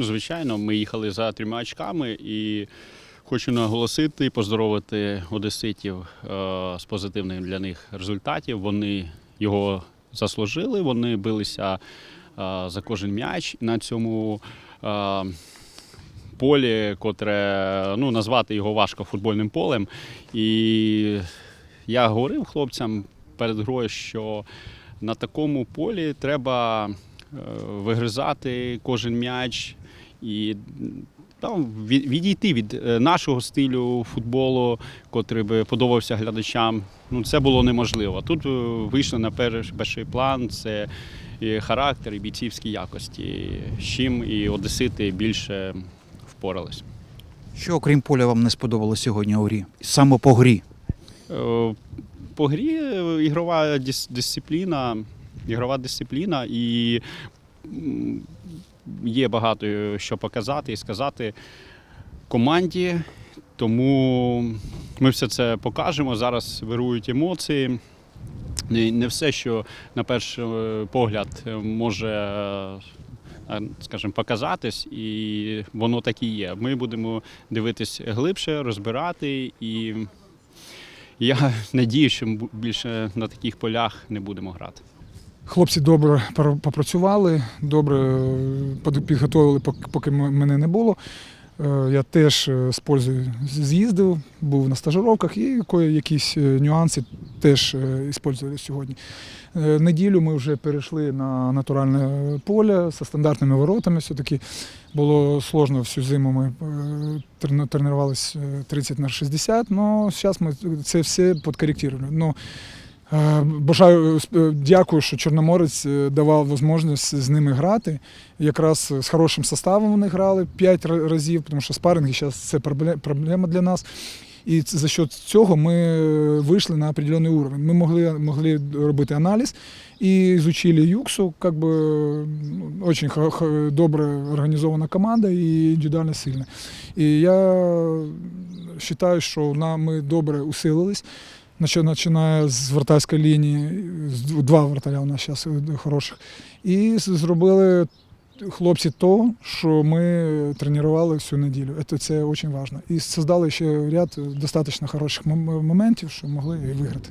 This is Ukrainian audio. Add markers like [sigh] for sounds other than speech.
Звичайно, ми їхали за трьома очками і хочу наголосити, поздоровити одеситів е, з позитивних для них результатів. Вони його заслужили, вони билися е, за кожен м'яч на цьому. е, Полі, котре ну, назвати його важко футбольним полем. І я говорив хлопцям перед грою, що на такому полі треба вигризати кожен м'яч і там, відійти від е, нашого стилю футболу, котрий би подобався глядачам. Ну, це було неможливо. Тут е, вийшли на перший план. Це і характер, і бійцівські якості, з чим і одесити більше впорались. Що, окрім поля, вам не сподобалося сьогодні у грі? Саме по грі. Е, По грі ігрова дис- дисципліна, ігрова дисципліна і є багато е, що показати і сказати команді. Тому ми все це покажемо. Зараз вирують емоції. Не все, що на перший е, погляд е, може, скажімо, показатись, і воно так і є. Ми будемо дивитись глибше, розбирати і. Я [laughs] надію, що більше на таких полях не будемо грати. Хлопці добре попрацювали, добре е, підготовили, поки мене не було. Е, Я теж е, з пользою з'їздив, був на стажировках і якісь нюанси теж іспользували сьогодні. Неділю ми вже перейшли на натуральне поле зі стандартними воротами. Все-таки було сложно всю зиму. Ми тренувалися е, 30 на 60, але зараз ми це все підкоректували. Е, Бажаю е, дякую, що Чорноморець е, давав можливість з ними грати. Якраз з хорошим составом вони грали 5 разів, тому що спаринги зараз це проблема для нас. І за счет цього ми е, вийшли на определенний уровень. Ми могли, могли робити аналіз і изучили Юксу, как бы ну, очень добре організована команда і індивідуально сильна. І я вважаю, що ми добре усилились. Починає з вратарської лінії, два вратаря у нас зараз хороших. І зробили хлопці то, що ми тренували всю неділю. Це, це дуже важливо. І создали ще ряд достатньо хороших моментів, що могли виграти.